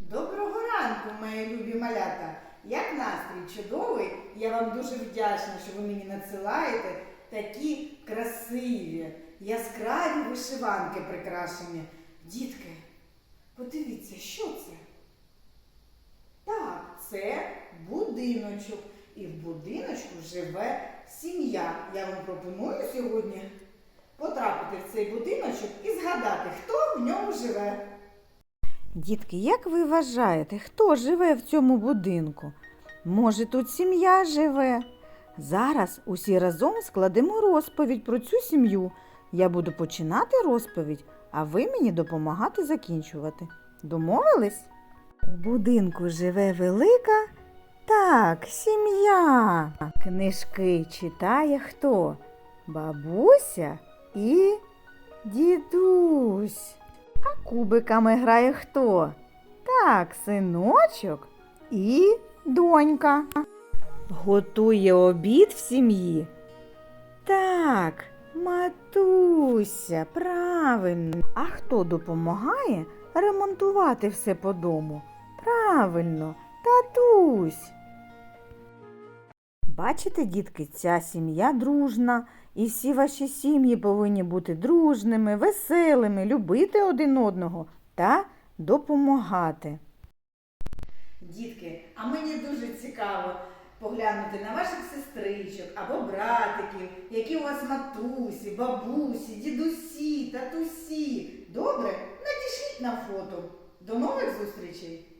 Доброго ранку, мої любі малята! Як настрій чудовий, я вам дуже вдячна, що ви мені надсилаєте такі красиві, яскраві вишиванки прикрашені. Дітки, подивіться, що це? Так, це будиночок. І в будиночку живе сім'я. Я вам пропоную сьогодні потрапити в цей будиночок і згадати, хто в ньому живе. Дітки, як ви вважаєте, хто живе в цьому будинку? Може, тут сім'я живе? Зараз усі разом складемо розповідь про цю сім'ю. Я буду починати розповідь, а ви мені допомагати закінчувати. Домовились? У будинку живе велика. Так, сім'я. Книжки читає хто? Бабуся і дідусь. А кубиками грає хто? Так, синочок і донька. Готує обід в сім'ї. Так, матуся, правильно. А хто допомагає ремонтувати все по дому? Правильно, татусь. Бачите, дітки, ця сім'я дружна, і всі ваші сім'ї повинні бути дружними, веселими, любити один одного та допомагати. Дітки, а мені дуже цікаво поглянути на ваших сестричок або братиків, які у вас матусі, бабусі, дідусі, татусі. Добре? Надішліть на фото. До нових зустрічей!